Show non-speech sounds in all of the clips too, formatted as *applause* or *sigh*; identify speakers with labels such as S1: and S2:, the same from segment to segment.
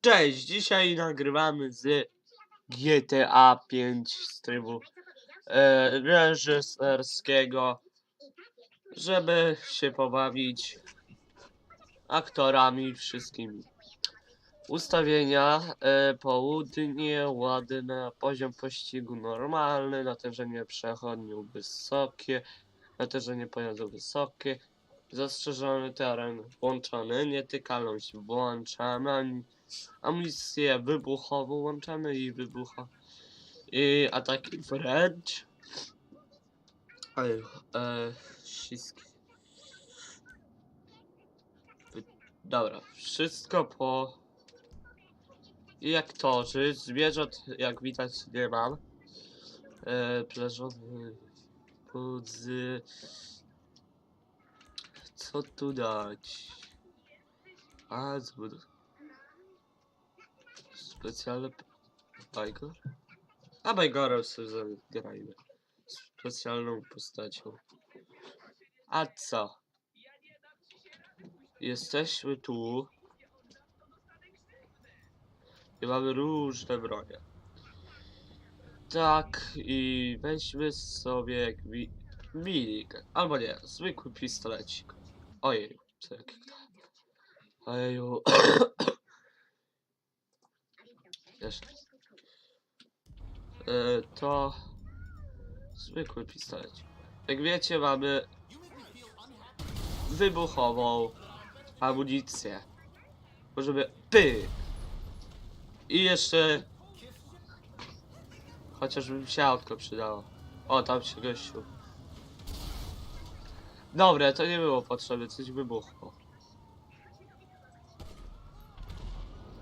S1: Cześć, dzisiaj nagrywamy z GTA 5 z trybu e, reżyserskiego, żeby się pobawić aktorami wszystkimi. Ustawienia, e, południe, ładne, poziom pościgu normalny, natężenie przechodniów wysokie, natężenie pojazdu wysokie, zastrzeżony teren włączony, nietykalność włączana, amunicję wybuchową włączamy i wybucha i ataki wręcz. Ej, e. Wy- Dobra, wszystko po... I aktorzy, zwierząt jak widać nie mam. E, plażowy budzy... Co tu dać? A, zbud... Specjalny p- Bajgor? A Bajgorem sobie zagrajmy. Specjalną postacią. A co? Jesteśmy tu. I mamy różne bronie. Tak, i weźmy sobie minik. Albo nie, zwykły pistolecik. Ojej, co jak Ojeju. Jeszcze. E, to zwykły pistolecik. Jak wiecie, mamy wybuchową amunicję. Możemy py. I jeszcze chociażby mi się autko przydało. O, tam się gościu. Dobre, to nie było potrzebne, coś wybuchło.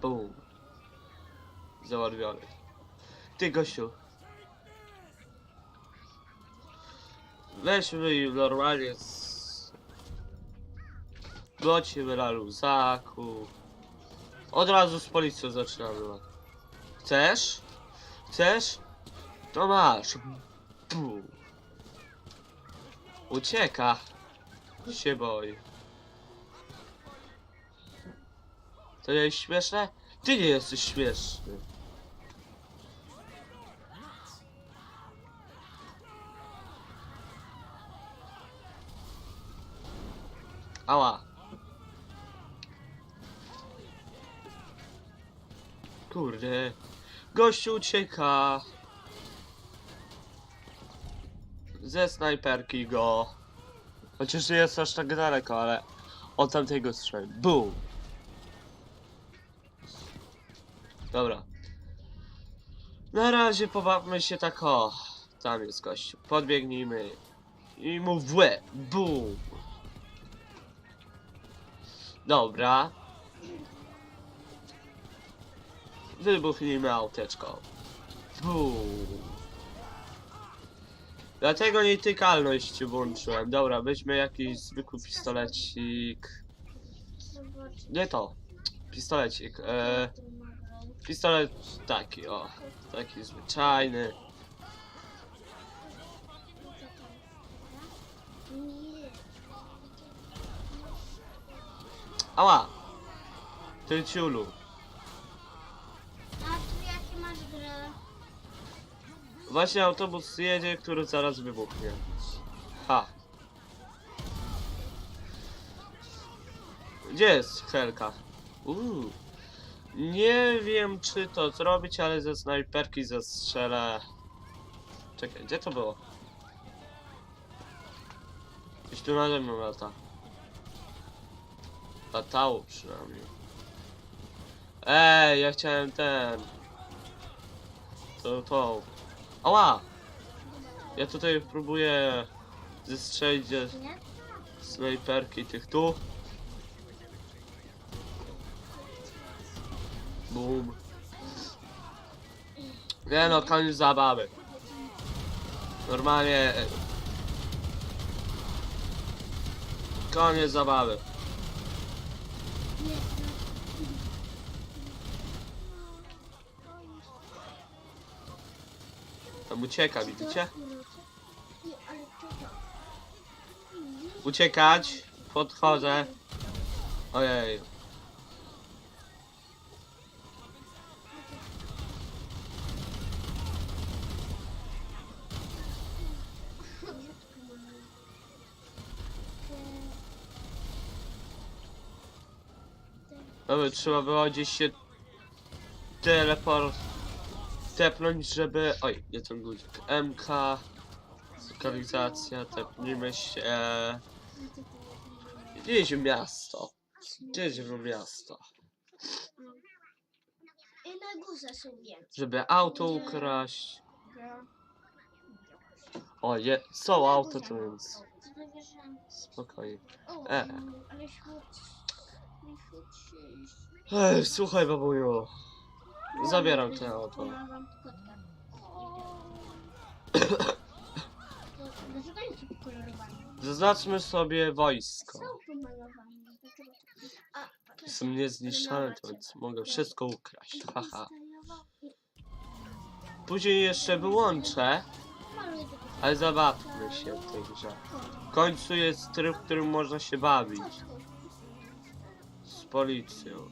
S1: Bum. Załatwiony. Ty gościu. Weźmy i normalnie z... Wrócimy na luzaku. Od razu z policją zaczynamy. Chcesz? Chcesz? To masz. Bum. Ucieka. Się boi. To jest śmieszne? Ty nie jesteś śmieszny. Ała. Kurde. Gościu ucieka. Ze snajperki go. Chociaż nie jest aż tak daleko, ale od tamtego strzeli. Boom. Dobra. Na razie pobawmy się tak o. Tam jest gościu. Podbiegnijmy. I mu w łeb. Boom. Dobra. Wybuchnijmy auteczką. Bum. Dlatego nietykalność włączyłem. Dobra, weźmy jakiś zwykły pistolecik. Nie to. Pistolecik. E, pistolet taki, o. Taki zwyczajny. Ała! Ty ciulu.
S2: A tu jakie masz gry?
S1: Właśnie autobus jedzie, który zaraz wybuchnie. Ha. Gdzie jest Helka? Uuu. Nie wiem czy to zrobić, ale ze snajperki zastrzelę. Czekaj, gdzie to było? Gdzieś tu nade mną lata. Latało przynajmniej. Ej, ja chciałem ten. To, to. Ała! Ja tutaj próbuję zestrzelić ze snajperki tych tu. Boom. Nie no, koniec zabawy. Normalnie... e, Koniec zabawy. Tam ucieka, widzicie? Uciekać. Podchodzę. Ojej. Dobra, trzeba było gdzieś się teleport tepnąć, żeby... Oj, nie ten guzik. MK Lokalizacja, tepnijmy się. Gdzieś w miasto? Gdzieś w miasto?
S2: Na górze są.
S1: Żeby auto ukraść. O, je, są auto to więc Spokojnie. E. Ej, słuchaj babuju Zabieram te auto
S2: Znalazłam kotka. Dlaczego nie są pokolorowani?
S1: Zaznaczmy sobie wojsko
S2: Są pomalowani. Dlaczego? A,
S1: Są niezniszczalne, to więc mogę wszystko ukraść Haha Później jeszcze wyłączę
S2: tylko.
S1: Ale zabawmy się w tej grze W końcu jest tryb, w którym można się bawić. Z policją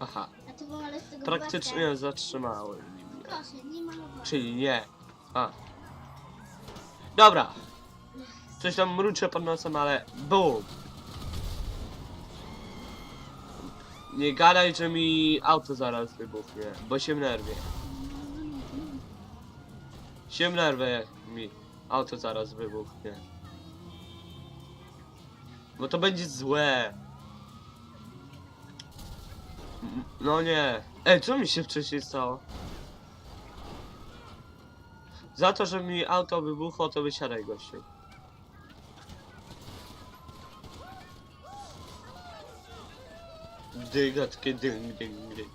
S1: Aha,
S2: Ty pomalujesz tego
S1: praktycznie zatrzymałem mnie?
S2: Proszę, nie.
S1: Czyli nie. A. Dobra. Coś tam mruczę pod nosem, ale BUM! Nie gadaj, że mi auto zaraz wybuchnie, bo się nerwię. Się nerwię, jak mi auto zaraz wybuchnie. Bo to będzie złe. No nie. Ej, co mi się wcześniej stało? Za to, że mi auto wybuchło, to wysiadaj gościu. Dyga, takie ding, ding, ding.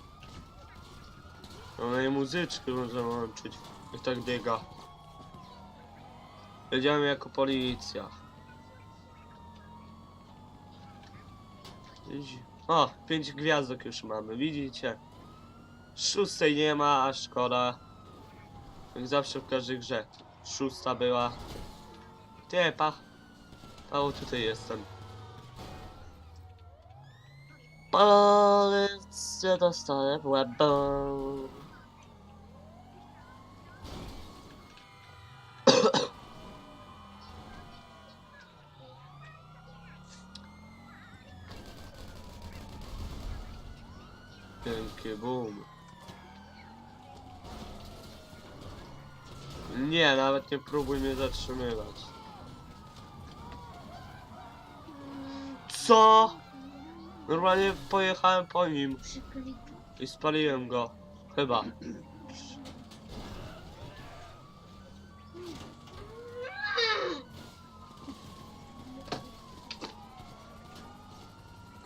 S1: No i muzyczkę można włączyć, jak tak dyga. Jedziemy jako policja. Widzi- O, pięć gwiazdek już mamy, widzicie? Szóstej nie ma, a szkoda. Jak zawsze w każdej grze. Szósta była. Ty, pa. Paweł, tutaj jestem. Policja dostaje w łebą. Wielkie boom. Nie, nawet nie próbuj mnie zatrzymywać. Co? Normalnie pojechałem po nim i spaliłem go. Chyba.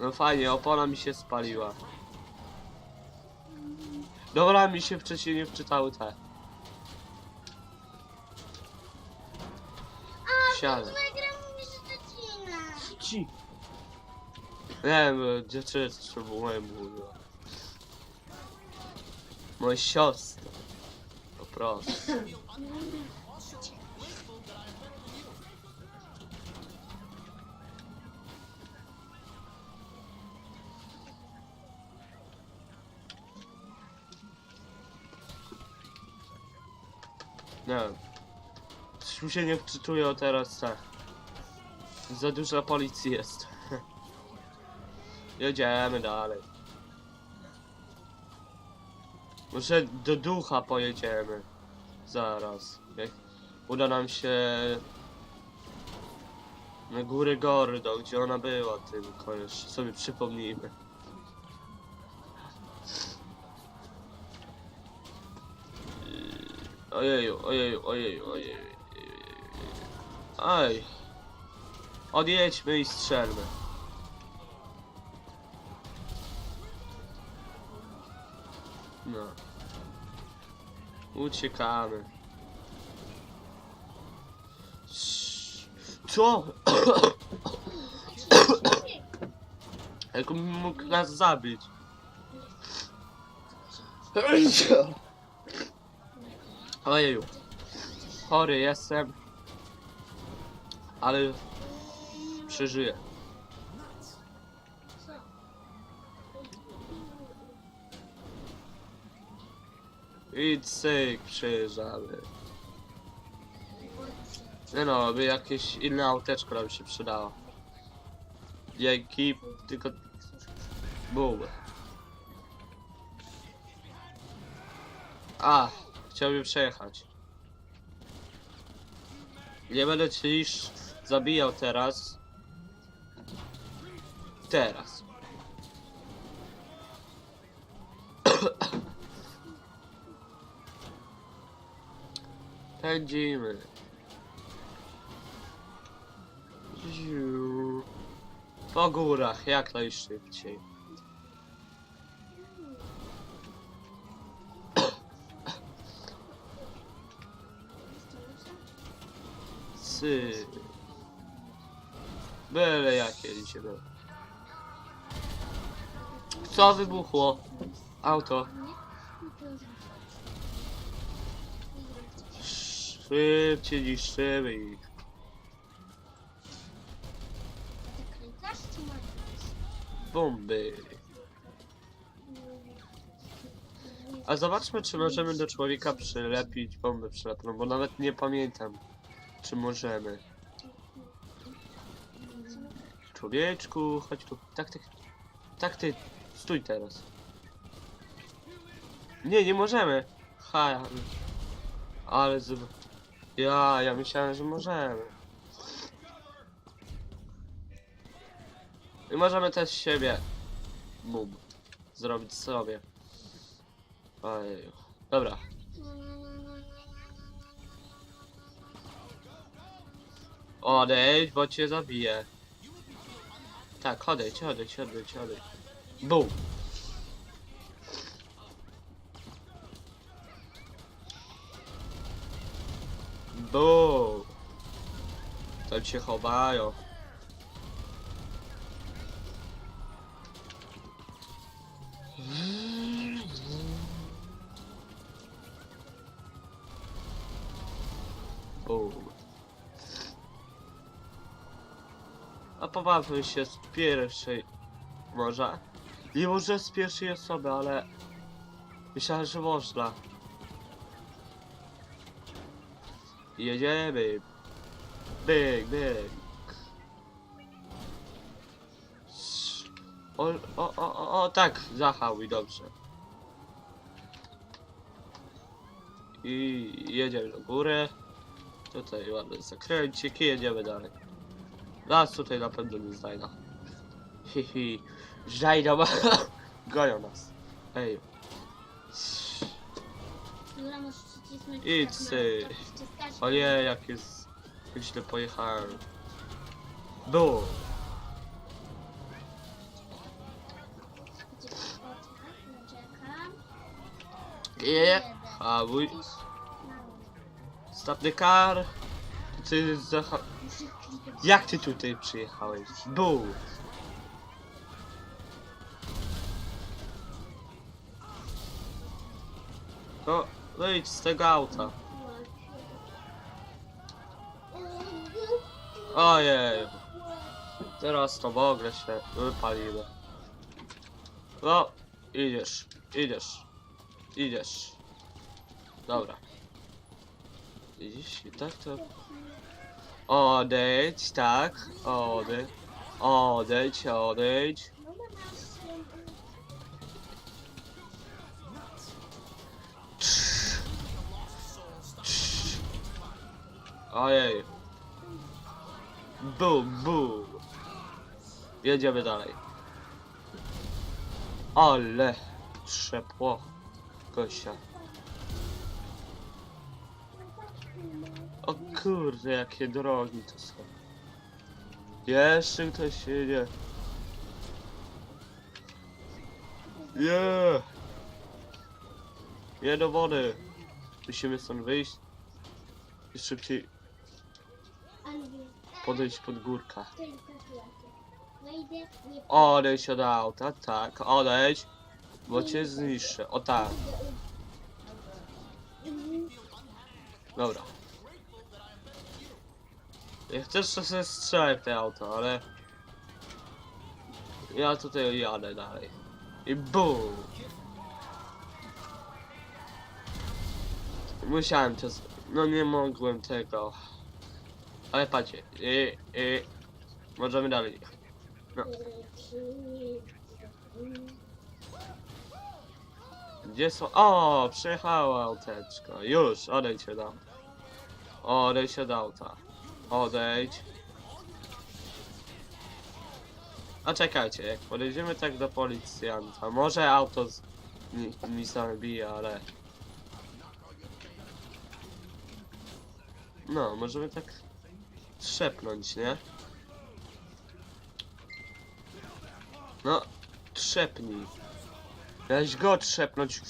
S1: No fajnie, opona mi się spaliła. Dobra, mi się wcześniej nie wczytały te. Siadę.
S2: Zagram mi Szczecina.
S1: Ci. Nie wiem, dziewczyny coś próbowałem mówiła. Moja siostra. Po prostu. *clears throat* Nie wiem. Coś się nie wczytuje teraz tak. Za dużo policji jest. *laughs* Jedziemy dalej. Może do ducha pojedziemy. Zaraz. Jak uda nam się na góry Gordo, gdzie ona była tylko jeszcze sobie przypomnijmy. Yy, Ojeju, ojeju, ojeju, ojeju. Aj. Odjedźmy i strzelmy. No. Uciekamy. Co? *coughs* Jak mógł nas zabić? *coughs* Ojeju. Chory jestem. Ale przeżyję. I cyk, przyjeżdżamy. Nie no, by jakieś inne auteczko nam się przydało. Dzięki, tylko... Bum. A, chciałbym przejechać. Nie będę ci już zabijał teraz. Teraz. *coughs* Pędzimy. Po górach, jak najszybciej. Sy. Byle jakie dzisiaj było. Co wybuchło? Auto. Szybciej niszczymy ich. Bomby. A zobaczmy, czy możemy do człowieka przylepić bombę przylepną, bo nawet nie pamiętam, czy możemy. Człowieczku, chodź tu. Tak, tak. Tak, ty. Stój teraz. Nie, nie możemy. Ha, ale z... Ja, ja myślałem, że możemy. I możemy też siebie. Bum. Zrobić sobie. Ojej. Dobra. Odejdź, bo cię zabiję. Tak, odejdź, odejdź, odejdź, odejdź. Bum. Bum. Tam się chowają. Bum. Pobawmy się z pierwszej... Może? Nie może z pierwszej osoby, ale... Myślałem, że można. Jedziemy. Byk, byk. O, o, o, o, o, tak, zahałuj, dobrze. I jedziemy do góry. Tutaj ładny zakręcik i jedziemy dalej. Nas tutaj na pewno nie znajdą. Hihi. Znajdą. *laughs* Goją nas. Ej.
S2: Dobra, możesz przycisnąć
S1: Idź sy.
S2: przyciskać.
S1: Ojej, jak jest... Jak źle pojechałem. Je. Hamuj. Stop the car. Ty zaha... Jak ty tutaj przyjechałeś? Bum. No, wyjdź z tego auta. Ojej. Teraz to w ogóle się wypalimy. No, idziesz, idziesz, idziesz. Dobra. Widzisz, i tak to... Odejdź, tak, odejdź, odejdź, odejdź. Ojej. Bum, bum. Jedziemy dalej. Ale trzepło gościa. Kurde, jakie drogi to są. Jeszcze ktoś jedzie. Nie. Nie do wody. Musimy stąd wyjść. I szybciej podejść pod górkę. Odejdź od auta, tak, odejdź. Bo cię zniszczę. O tak, dobra. Ja chcę jeszcze sobie strzelać w te auto, ale... Ja tutaj jadę dalej. I BUM! Musiałem to. No nie mogłem tego. Ale patrzcie. I, i, możemy dalej. No. Gdzie są? O, przyjechała auteczka. Już, odejdź się dam. Odejdź od auta. Odejdź. A czekajcie, jak podejdziemy tak do policjanta, może auto z... mi, mi zabije, ale... No, możemy tak trzepnąć, nie? No, trzepnij. Miałeś go trzepnąć.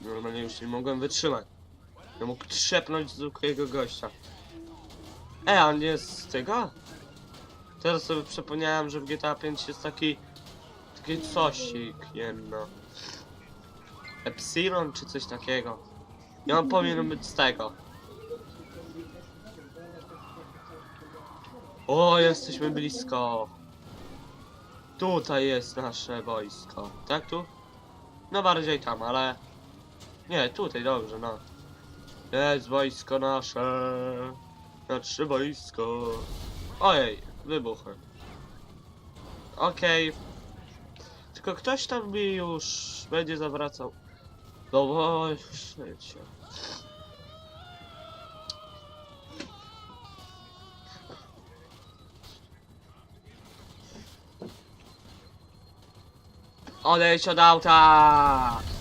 S1: Normalnie już nie mogłem wytrzymać. Ja mógł trzepnąć zwykłego gościa. E, nie jest z tego? Teraz sobie przypomniałem, że w GTA 5 jest taki... Taki cosik, nie wiem no. Epsilon czy coś takiego. Ja on powinien być z tego. O, jesteśmy blisko. Tutaj jest nasze wojsko. Tak tu? No bardziej tam, ale... Nie, tutaj, dobrze, no. Jest wojsko nasze. Nasze wojsko. Ojej, wybuchy. Okej. Tylko ktoś tam mi już będzie zawracał. No właśnie. Odejdź od auta!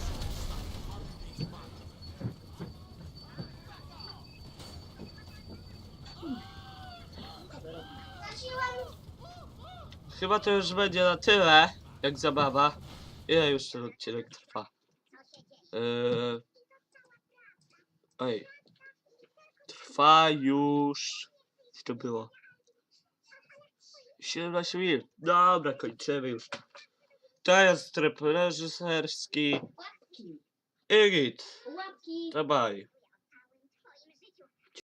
S1: Chyba to już będzie na tyle, jak zabawa. Ile już ten odcinek trwa? Yy... Oj. Trwa już... Co to było? 17 minut. Dobra, kończymy już. To jest tryb reżyserski. I git.
S2: łapki.
S1: To bye.